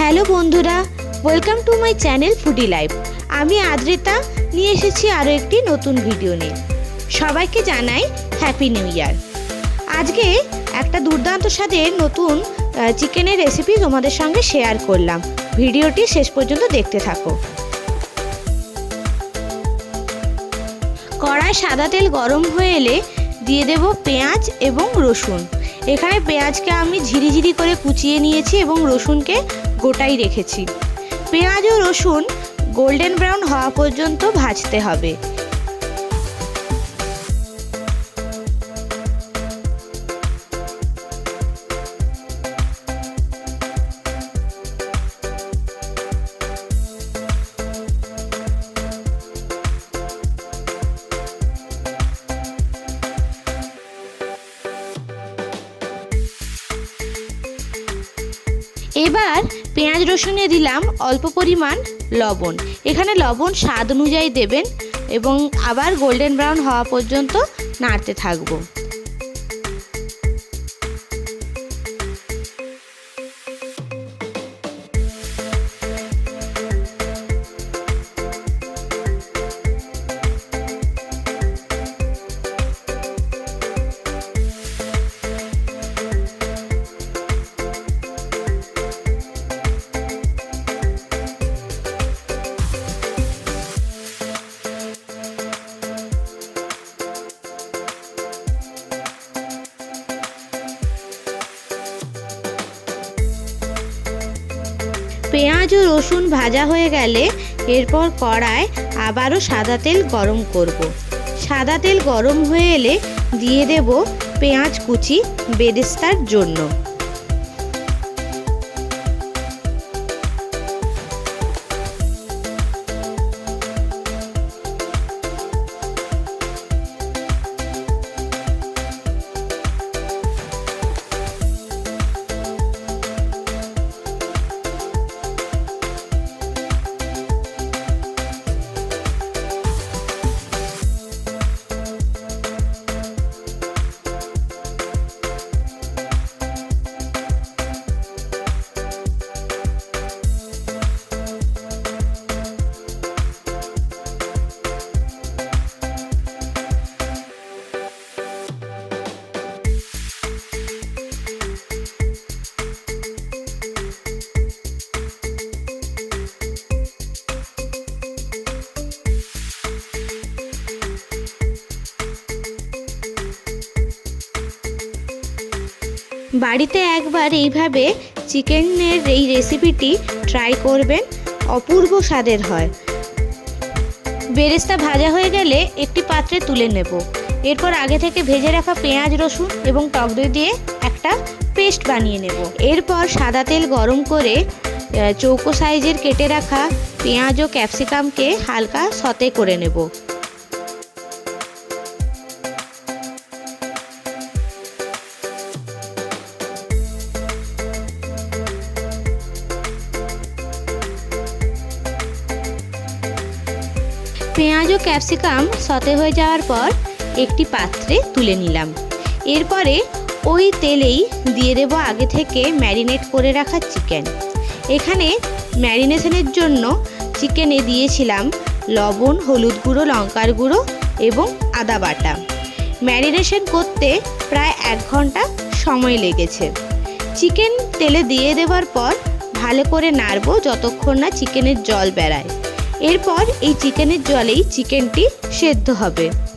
Hello বন্ধুরা welcome to my channel foodie life আমি আদ্রিতা, নিয়ে এসেছি আরও একটি নতুন ভিডিও নিয়ে। সবাইকে জানাই হ্যাপি নিউ ইয়ার আজকে একটা দুর্দান্ত স্বাদের নতুন চিকেনের রেসিপি তোমাদের সঙ্গে শেয়ার করলাম। ভিডিওটি শেষ পর্যন্ত দেখতে থাকো। কড়ায় সাদা তেল গরম হয়ে এলে দিয়ে দেব পেঁয়াজ এবং রসুন। এখানে পেঁয়াজকে আমি ঝিরিঝিরি করে কুচিয়ে নিয়েছি এবং রসুনকে গোটাই রেখেছি। পেঁয়াজ ও রসুন গোল্ডেন ব্রাউন হওয়া পর্যন্ত ভাজতে হবে। পেঁয়াজ রসুনে দিলাম অল্প পরিমাণ লবণ। এখানে লবণ স্বাদ অনুযায়ী দেবেন এবং আবার গোল্ডেন ব্রাউন হওয়া পর্যন্ত নাড়তে থাকব। পেঁয়াজ ও রসুন ভাজা হয়ে গেলে এরপর কড়ায় আবারও সাদা তেল গরম করব। সাদা তেল গরম হয়ে এলে দিয়ে দেব পেঁয়াজ কুচি বেরেস্তার জন্য বাড়িতে একবার এইভাবে চিকেনের এই রেসিপিটি ট্রাই করবেন। অপূর্ব স্বাদের হয়। বেরেস্তা ভাজা হয়ে গেলে একটি পাত্রে তুলে নেব। এরপর আগে থেকে ভেজে রাখা পেঁয়াজ, রসুন এবং টক দই দিয়ে একটা পেস্ট বানিয়ে নেব। এরপর সাদা তেল গরম করে চৌকো সাইজের কেটে রাখা পেঁয়াজ ও ক্যাপসিকামকে হালকা সতে করে নেব। পেঁয়াজ ও ক্যাপসিকাম সতে হয়ে যাওয়ার পর একটি পাত্রে তুলে নিলাম। এরপরে ওই তেলেই দিয়ে দেব আগে থেকে ম্যারিনেট করে রাখা চিকেন। এখানে ম্যারিনেশনের জন্য চিকেনে দিয়েছিলাম লবণ, হলুদ গুঁড়ো, লঙ্কার গুঁড়ো এবং আদা বাটা। ম্যারিনেশন করতে প্রায় এক ঘণ্টা সময় লেগেছে। চিকেন তেলে দিয়ে দেওয়ার পর ভালো করে নাড়বো যতক্ষণ না চিকেনের জল বেড়ায়। এরপর এই চিকেনের জলেই চিকেনটি সেদ্ধ হবে।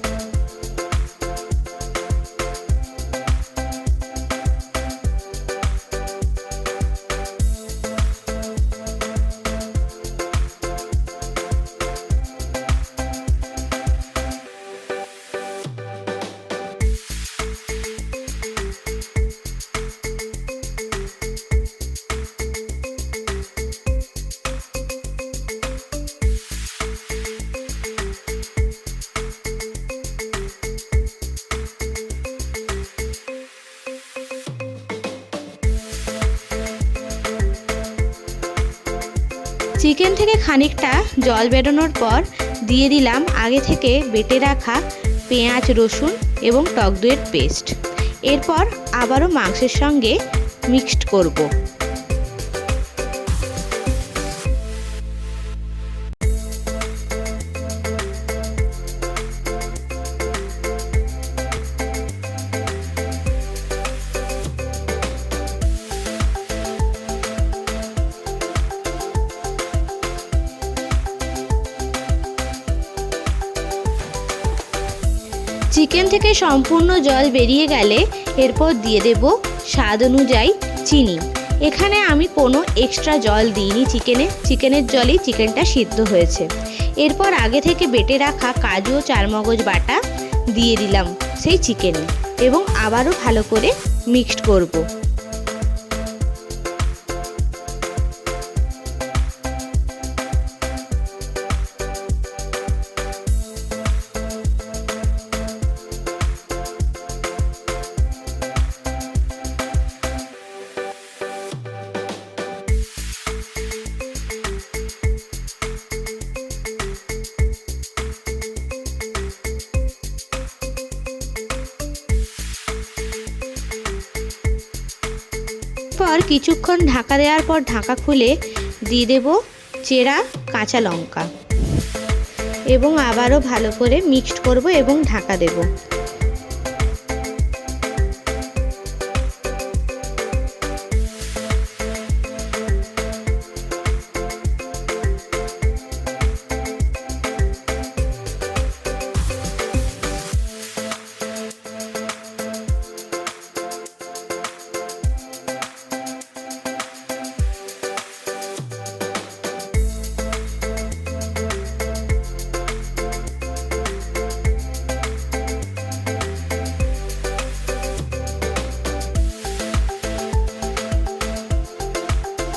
চিকেন থেকে খানিকটা জল বেরোনোর পর দিয়ে দিলাম আগে থেকে বেটে রাখা পেঁয়াজ, রসুন এবং টক দইয়ের পেস্ট। এরপর আবারও মাংসের সঙ্গে মিক্সড করব। চিকেন থেকে সম্পূর্ণ জল বেরিয়ে গেলে এরপর দিয়ে দেব স্বাদ অনুযায়ী চিনি। এখানে আমি কোনো এক্সট্রা জল দিইনি চিকেনে। চিকেনের জলেই চিকেনটা সিদ্ধ হয়েছে। এরপর আগে থেকে বেটে রাখা কাজু ও চারমগজ বাটা দিয়ে দিলাম সেই চিকেনে এবং আবারও ভালো করে মিক্সড করব। পর কিছুক্ষণ ঢাকা দেওয়ার পর ঢাকা খুলে দিয়ে দেব চেরা কাঁচা লঙ্কা। এবং আবারও ভালো করে মিক্সড করব এবং ঢাকা দেব।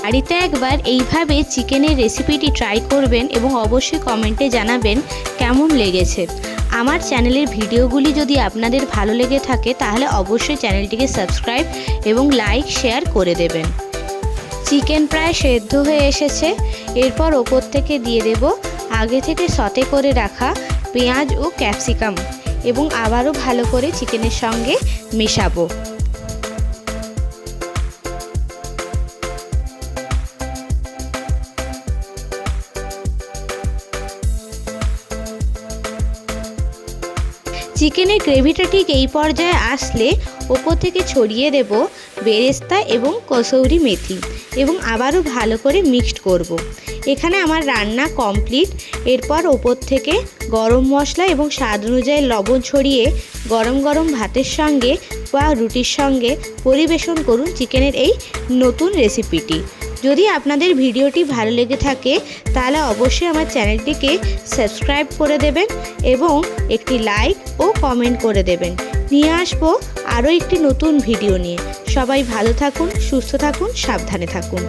বাড়িতে একবার এইভাবে চিকেনের রেসিপিটি ট্রাই করবেন এবং অবশ্যই কমেন্টে জানাবেন কেমন লেগেছে। আমার চ্যানেলের ভিডিওগুলি যদি আপনাদের ভালো লেগে থাকে, তাহলে অবশ্যই চ্যানেলটিকে সাবস্ক্রাইব এবং লাইক শেয়ার করে দেবেন। চিকেন প্রায় সেদ্ধ হয়ে এসেছে। এরপর ওপর থেকে দিয়ে দেব আগে থেকে সতে করে রাখা পেঁয়াজ ও ক্যাপসিকাম এবং আবারও ভালো করে চিকেনের সঙ্গে মেশাবো। চিকেনের গ্রেভিটা ঠিক এই পর্যায়ে আসলে ওপর থেকে ছড়িয়ে দেব বেরেস্তা এবং কসৌরি মেথি এবং আবারও ভালো করে মিক্সড করব। এখানে আমার রান্না কমপ্লিট এরপর ওপর থেকে গরম মশলা এবং স্বাদ অনুযায়ী লবণ ছড়িয়ে গরম গরম ভাতের সঙ্গে বা রুটির সঙ্গে পরিবেশন করুন চিকেনের এই নতুন রেসিপিটি যদি আপনাদের ভিডিওটি ভালো লেগে থাকে, তাহলে অবশ্যই আমার চ্যানেলটিকে সাবস্ক্রাইব করে দেবেন এবং একটি লাইক ও কমেন্ট করে দেবেন। নিয়ে আসব আরও একটি নতুন ভিডিও নিয়ে। সবাই ভালো থাকুন, সুস্থ থাকুন, সাবধানে থাকুন।